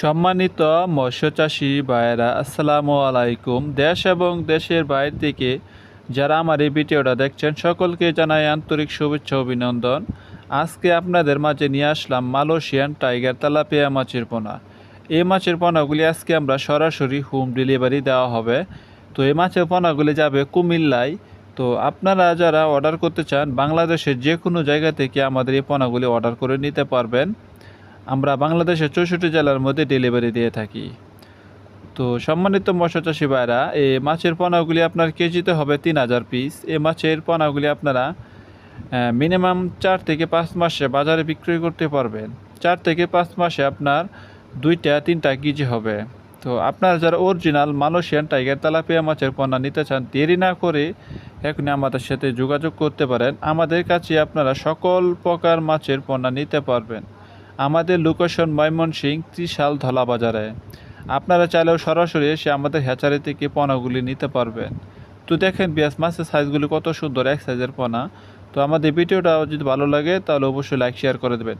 সম্মানিত মৎস্যচাষী ভাইয়েরা, আসসালামু আলাইকুম। দেশ এবং দেশের বাইরে থেকে যারা আমার এই ভিডিওটা দেখছেন, সকলকে জানাই আন্তরিক শুভেচ্ছা, অভিনন্দন। আজকে আপনাদের মাঝে নিয়ে আসলাম মালয়েশিয়ান টাইগার তেলাপিয়া মাছের পোনা। এই মাছের পোনাগুলি আজকে আমরা সরাসরি হোম ডেলিভারি দেওয়া হবে। তো এই মাছের পোনাগুলি যাবে কুমিল্লায়। তো আপনারা যারা অর্ডার করতে চান, বাংলাদেশের যে কোনো জায়গা থেকে আমাদের এই পোনাগুলি অর্ডার করে নিতে পারবেন। আমরা বাংলাদেশের চৌষট্টি জেলার মধ্যে ডেলিভারি দিয়ে থাকি। তো সম্মানিত মৎস্যচাষী ভাইরা, এই মাছের পোনাগুলি আপনার কেজিতে হবে তিন হাজার পিস এই মাছের পোনাগুলি আপনারা মিনিমাম চার থেকে পাঁচ মাসে বাজারে বিক্রয় করতে পারবেন। চার থেকে পাঁচ মাসে আপনার দুইটা, তিনটা কেজি হবে। তো আপনারা যারা অরিজিনাল মালয়েশিয়ান টাইগার তেলাপিয়া মাছের পোনা নিতে চান, দেরি না করে এখনই আমাদের সাথে যোগাযোগ করতে পারেন। আমাদের কাছে আপনারা সকল প্রকার মাছের পোনা নিতে পারবেন। আমাদের লোকেশন ময়মনসিং ত্রিশাল ধলা বাজারে। আপনারা চাইলেও সরাসরি এসে আমাদের হ্যাচারি থেকে পোনাগুলি নিতে পারবেন। তো দেখেন বিয়াস, মাছের সাইজগুলি কত সুন্দর, এক সাইজের পোনা। তো আমাদের ভিডিওটা যদি ভালো লাগে, তাহলে অবশ্যই লাইক শেয়ার করে দেবেন।